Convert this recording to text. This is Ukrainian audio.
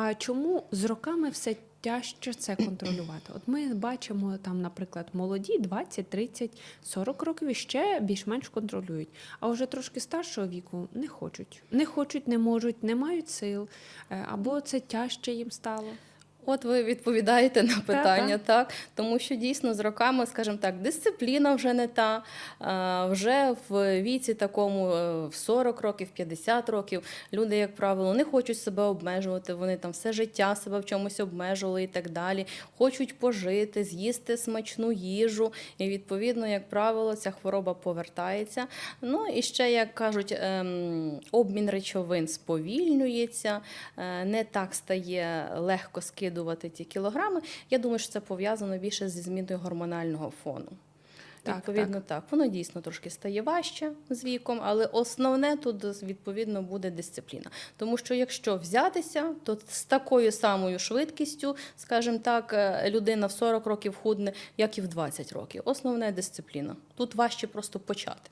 А чому з роками все тяжче це контролювати? От ми бачимо там, наприклад, молоді 20, 30, 40 років і ще більш-менш контролюють. А вже трошки старшого віку не хочуть. Не хочуть, не можуть, не мають сил, е, або це тяжче їм стало. От ви відповідаєте на питання, так, тому що дійсно з роками, скажімо так, дисципліна вже не та. Вже в віці такому е, в 40 років, 50 років люди, як правило, не хочуть себе обмежувати. Вони там все життя себе в чомусь обмежували і так далі. Хочуть пожити, з'їсти смачну їжу. І відповідно, як правило, ця хвороба повертається. Ну і ще, як кажуть, ем, обмін речовин сповільнюється, е, не так стає легко скидувати ті кілограми. Я думаю, що це пов'язано більше зі зміною гормонального фону. Так, відповідно, так. воно дійсно трошки стає важче з віком, але основне тут відповідно буде дисципліна. Тому що якщо взятися, то з такою самою швидкістю, скажімо так, е, людина в 40 років худне, як і в 20 років. Основне дисципліна. Тут важче просто почати.